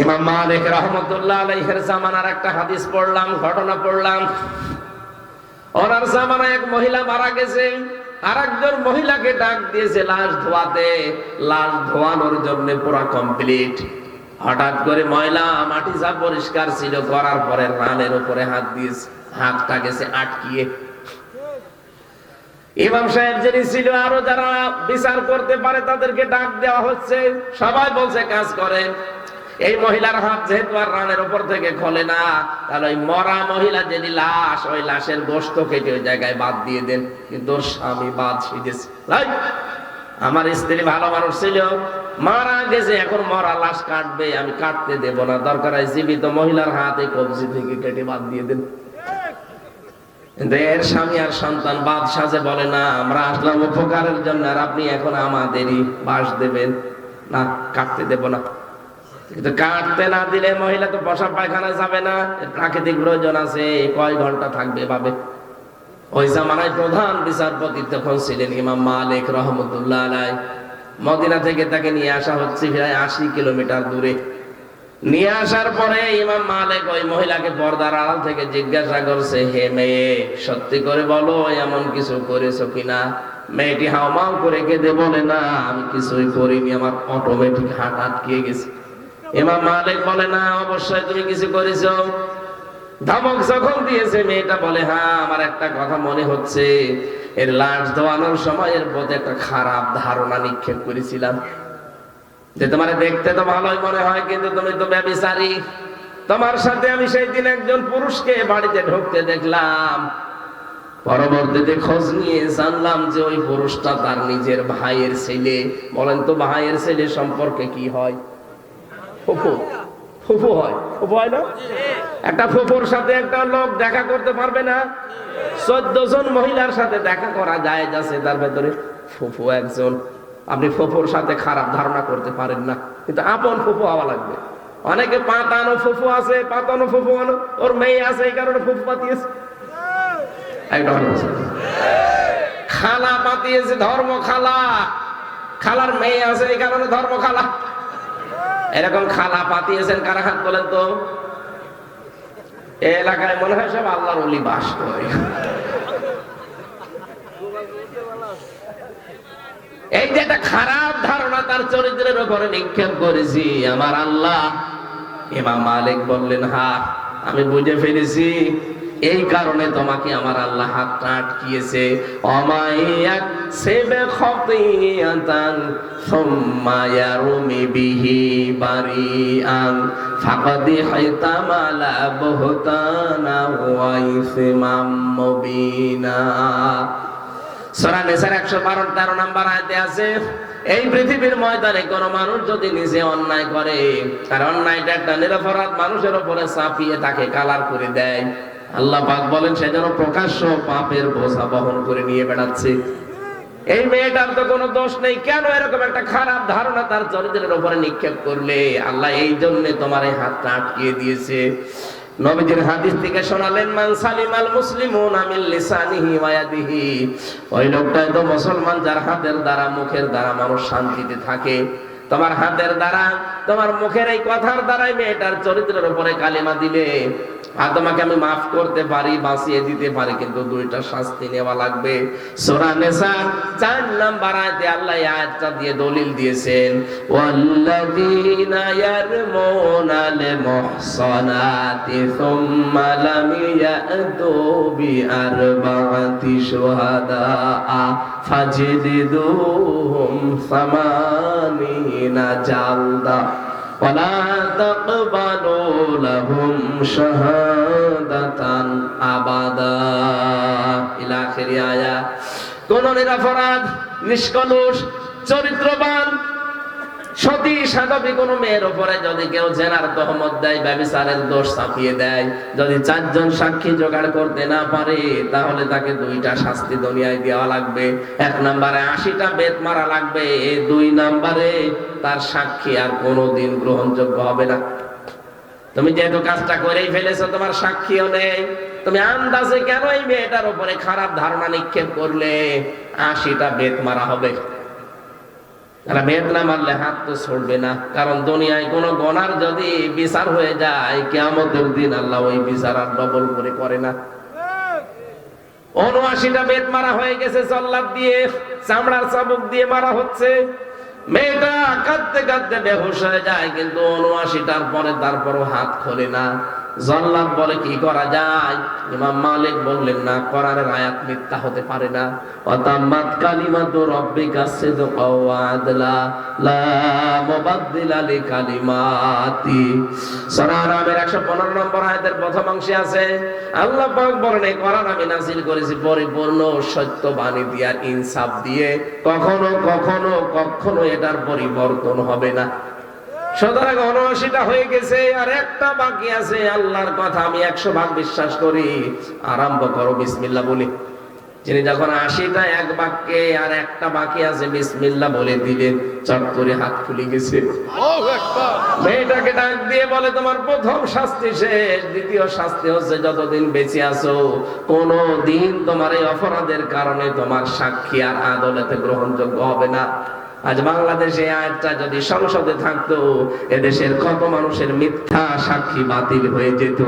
ইমাম মালিক রহমতুল্লাহ জামানার একটা হাদিস পড়লাম, ঘটনা পড়লাম। ওনার জামানায় এক মহিলা মারা গেছে মহিলাকে ডাক দিয়েছে লাশ ধোয়াতে। লাশ ধোয়ানোর জন্য কমপ্লিট। হঠাৎ করে ময়লা, মাটি যা পরিষ্কার ছিল করার পরে রানের উপরে হাত দিয়েছে হাতটা গেছে আটকিয়ে। ইমাম সাহেব যিনি ছিল, আরও যারা বিচার করতে পারে তাদেরকে ডাক দেওয়া হচ্ছে। সবাই বলছে, কাজ করে এই মহিলার হাত যেহেতু আর রানের উপর থেকে খোলে না, তাহলে ওই মরা মহিলা যিনি লাশ, ওই লাশের গোস্ত কেটে ওই জায়গায় বাদ দিয়ে দেন, কিন্তু ওর স্বামী বাদ শিখেছে আমার স্ত্রী ভালো মানুষ ছিল, মারা গেছে, এখন মরা লাশ কাটবে, আমি কাটতে দেব না, দরকার হয় জীবিত মহিলার হাতে কবজি থেকে কেটে বাদ দিয়ে দেন। কিন্তু এর স্বামী আর সন্তান বাদ সাজে বলে, না, আমরা আসলাম উপকারের জন্য আর আপনি এখন আমাদেরই বাস দেবেন। না, কাটতে দেব না। কিন্তু না দিলে মহিলা তো বসা পায়খানায় যাবে না। প্রাকৃতিক প্রয়োজন আছে, কয় ঘণ্টা থাকবে ওই জামানায় প্রধান বিচারপতি তখন ছিলেন ইমাম মালিক রহমতুল্লাহ আলাই মদিনা থেকে তাকে নিয়ে আসা হচ্ছে প্রায় আশি কিলোমিটার দূরে। নিয়ে আসার পরে ইমাম মালিক ওই মহিলাকে পর্দার আড়াল থেকে জিজ্ঞাসা করছে, হে মেয়ে, সত্যি করে বলো, এমন কিছু করেছ কিনা? মেয়েটি হাওমাও করে কেঁদে বলে, না, আমি কিছুই করিনি, আমার অটোমেটিক হাত আটকে গেছে। ইমাম মালিক বলে, না, অবশ্যই তুমি কিছু করেছ। ধমক যখন দিয়েছে, মেয়েটা বলে হ্যাঁ আমার একটা কথা মনে হচ্ছে। এর লাশ ধোয়ানোর সময় এর প্রতি একটা খারাপ ধারণা নিক্ষেপ করেছিলাম। যে তোমার দেখতে তো ভালোই মনে হয়, কিন্তু তুমি তো ব্যবিচারী। তোমার সাথে আমি সেই দিন একজন পুরুষকে বাড়িতে ঢুকতে দেখলাম। পরবর্তীতে খোঁজ নিয়ে জানলাম যে ওই পুরুষটা তার নিজের ভাইয়ের ছেলে। বলেন তো, ভাইয়ের ছেলে সম্পর্কে কি হয়? ফুফু। ফুফু হয়। ফুফু হয় না? একটা ফুফুর সাথে একটা লোক দেখা করতে পারবে না। চোদ্দ জন মহিলার সাথে দেখা করা যায় যাচ্ছে, তার ভেতরে ফুফু একজন। আপনি ফুফুর সাথে খারাপ ধারণা করতে পারেন না। কিন্তু আপন ফুফু হওয়া লাগবে। অনেকে পাতানো ফুফু আছে, পাতানো ফুফু ওর মেয়ে আছে, এই কারণে ফুফু পাতিয়েছে। খালা পাতিয়েছে ধর্ম খালা খালার মেয়ে আছে, এই কারণে ধর্ম খালা এরকম খালা পাতিয়েছেন কারা হাত বলেন তো? এলাকায় মনে হয় সব আল্লাহর অলি বাস করে। এই যে একটা খারাপ ধারণা তার চরিত্রের উপরে নিক্ষেপ করেছি, আমার আল্লাহ। ইমাম মালিক বললেন, হা, আমি বুঝে ফেলেছি। এই কারণে তোমাকে আমার আল্লাহ হাতটা আটকিয়েছে। অমাইয়াক সেবে খতিয়াতান বিহি ফাকাদি হাইতামালা বুহতানা ওয়া ইসমাম মুবিনা। সূরা নিসার 112 13 নাম্বার আয়াতে আছে, এই পৃথিবীর ময়দানে কোন মানুষ যদি নিজে অন্যায় করে আর অন্যায়টা একটা নিরপরাধ মানুষের উপরে চাপিয়ে তাকে কালার করে দেয়। আল্লাহ পাক বলেন, সে যেন প্রকাশ্য পাপের বোঝা বহন করে নিয়ে বেড়াচ্ছে। এই মেয়েটার তো কোনো দোষ নেই, কেন এরকম একটা খারাপ ধারণা তার চরিত্রের উপরে নিক্ষেপ করলে? আল্লাহ এই জন্য তোমার এই হাতটা আটকিয়ে দিয়েছে। নবীজির হাদিস থেকে শোনালেন, মান সালিমাল মুসলিমুন আমিল লিসানিহি ওয়া ওই লোকটাই তো মুসলমান, যার হাতের দ্বারা, মুখের দ্বারা মানুষ শান্তিতে থাকে। তোমার হাতের দ্বারা, তোমার মুখের এই কথার দ্বারাই মেয়েটার চরিত্রের উপরে কালিমা দিলে আর তোমাকে আমি মাফ করতে পারি, বাঁচিয়ে দিতে পারি, কিন্তু দুইটা শাস্তি নেওয়া লাগবে। সূরা নিসা চার নাম্বার আয়াতে আল্লাহ আয়াতটা দিয়ে দলিল দিয়েছেন, ওয়াল্লাযীনা ইয়ারমুনাল মুহসানাতি সুম্মা লাম ইয়াতু বিআরবা'াতি শুহাদা ফাজলিদুহুম সামানিনা জালদা ولا تقبلوا لهم شهادة أبدا إلى آخر آية কোন নিরাপরাধ নিষ্কলুষ চরিত্রবান কোন মেয়ের সাক্ষী জোগাড় করতে না পারে, তাহলে তাকে দুইটা শাস্তি দুনিয়ায় দেওয়া লাগবে। এক নম্বরে আশিটা বেত মারা লাগবে। দুই নম্বরে তার সাক্ষী আর কোনোদিন গ্রহণযোগ্য হবে না। তুমি যেহেতু কাজটা করেই ফেলেছো, তোমার সাক্ষীও নেই। তুমি আন্দাজে কেন এই মেয়েটার উপরে খারাপ ধারণা নিক্ষেপ করলে? আশিটা বেত মারা হবে। তারা বেদ না মারলে হাত তো ছড়বে না। কারণ দুনিয়ায় গনার যদি বিচার হয়ে যায় কেমতের দিন আল্লাহ ওই বিচার আর ডবল করে করে না। উনআশিটা বেদ মারা হয়ে গেছে জল্লাদ দিয়ে, চামড়ার চাবুক দিয়ে মারা হচ্ছে। মেয়েটা কাঁদতে কাঁদতে বেহুশ হয়ে যায়, কিন্তু উনআশিটার পরে তারপরও হাত খোলে না। জল্লাদ বলে কি করা যায়? ইমাম মালিক বললেন, না, কোরআনের আয়াত মিথ্যা হতে পারে না। অতাম্মাত কালিমাতু রাব্বিকা সিদকা ওয়া আদলা, লা মুবাদদিলা লিকালিমাতি। সূরা আরামের 115 নম্বর আয়াতের প্রথম অংশে আছে, আল্লাহ পাক বলেন, এই কোরআন আমি নাযিল করেছি পরিপূর্ণ সত্য বাণী দিয়ে আর ইনসাফ দিয়ে। কখনো কখনো কখনো এটার পরিবর্তন হবে না। সুতরাং উনআশিটা হয়ে গেছে আর একটা বাকি আছে আল্লাহর কথা আমি একশো ভাগ বিশ্বাস করি। আরম্ভ করো বিসমিল্লাহ বলি। যিনি যখন আশিটা এক বাক্যে আর একটা বাকি আছে বিসমিল্লাহ বলে দিলেন চট করে হাত খুলে গেছে। মেয়েটাকে ডাক দিয়ে বলে তোমার প্রথম শাস্তি শেষ দ্বিতীয় শাস্তি হচ্ছে যতদিন বেঁচে আছো। কোন দিন তোমার এই অপরাধের কারণে তোমার সাক্ষী আর আদালতে গ্রহণযোগ্য হবে না। আজ বাংলাদেশে আয়টা যদি সংসদে থাকতো এদেশের কত মানুষের মিথ্যা সাক্ষী বাতিল হয়ে যেত।